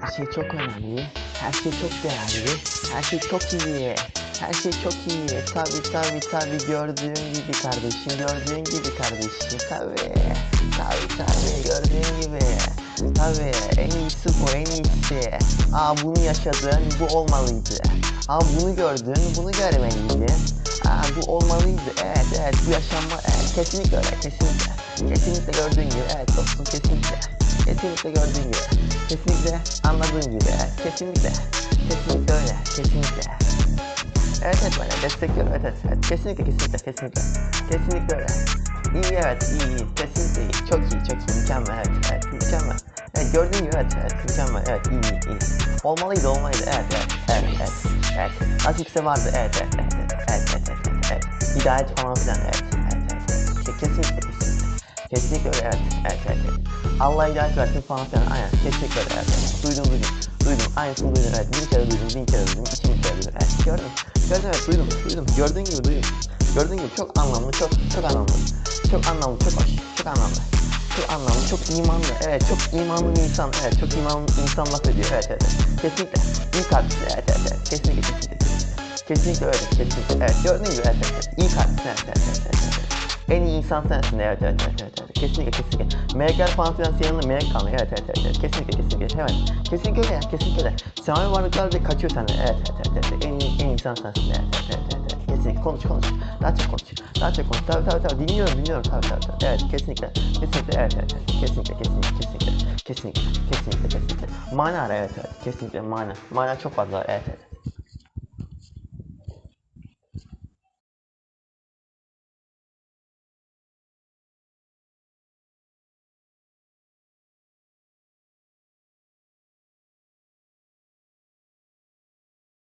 Her şey çok önemli. Her şey çok değerli. Her şey çok iyi. Her şey çok iyi. Tabi tabi tabi gördüğün gibi kardeşim. Gördüğün gibi kardeşim. Tabi. Tabi tabi gördüğün gibi. Tabi en iyisi bu en iyisi. Aa bunu yaşadın bu olmalıydı. Aa bunu gördün bunu görmeliydin. Aa bu olmalıydı. Evet evet bu yaşanma. Evet kesinlikle öyle kesinlikle. Kesinlikle gördüğün gibi. Evet dostum kesinlikle. Kesinlikle gördüğün gibi. Kesinlikle anladığın gibi. Kesinlikle. Kesinlikle öyle. Kesinlikle. Evet evet böyle destekliyorum. Evet evet. evet. Kesinlikle kesinlikle kesinlikle. Kesinlikle öyle. İyi evet iyi iyi. Kesinlikle iyi. Çok iyi çok iyi. Mükemmel evet evet. Mükemmel. Evet gördüğün gibi evet evet. Mükemmel evet iyi iyi iyi. Olmalıydı olmalıydı. Evet evet. Evet evet. Evet. Nasipse vardı. Evet evet evet. Evet evet evet. evet. Hidayet falan filan. Evet evet evet. evet. Ke- Kesinlikle kesinlikle. Öyle evet. Evet evet. evet. Allah hidayet versin falan filan. Aynen. Kesinlikle öyle evet. evet. Duydum duydum. Duydum. Aynısını duydum. Evet. Bin kere duydum. Bin kere duydum. İki bin kere duydum. Evet. Gördüm. Gördüm evet. Duydum. Duydum. Gördüğün gibi duydum. Gördüğün gibi çok anlamlı. Çok çok anlamlı. Çok anlamlı. Çok hoş. Çok anlamlı. Çok anlamlı. Çok imanlı. Evet. Çok imanlı bir insan. Evet. Çok imanlı bir insan laf ediyor. Evet evet. Kesinlikle. İyi kalpli. Evet evet evet. Kesinlikle kesinlikle. Kesinlikle öyle. Kesinlikle. Evet. Gördüğün gibi evet evet. evet. İyi kalpli. Evet evet. evet, evet. En iyi insan sensin. Evet evet evet evet. evet. Kesinlikle kesinlikle. Melekler falan filan senin yanında melek kalmıyor. Evet evet evet. evet. Kesinlikle kesinlikle. Hemen. Kesinlikle öyle ya. Kesinlikle öyle. Semavi varlıklar da kaçıyor senden. Evet evet evet. evet. En iyi en iyi insan sensin. Evet evet evet. evet. evet. Kesinlikle konuş konuş. Daha çok konuş. Daha çok konuş. Tabii tabii tabii. Dinliyorum dinliyorum. Tabii tabii tabii. Evet kesinlikle. Kesinlikle evet evet. evet. Kesinlikle kesinlikle kesinlikle. Kesinlikle kesinlikle kesinlikle. Mana ara evet evet. Kesinlikle mana. Mana çok fazla var. Evet evet.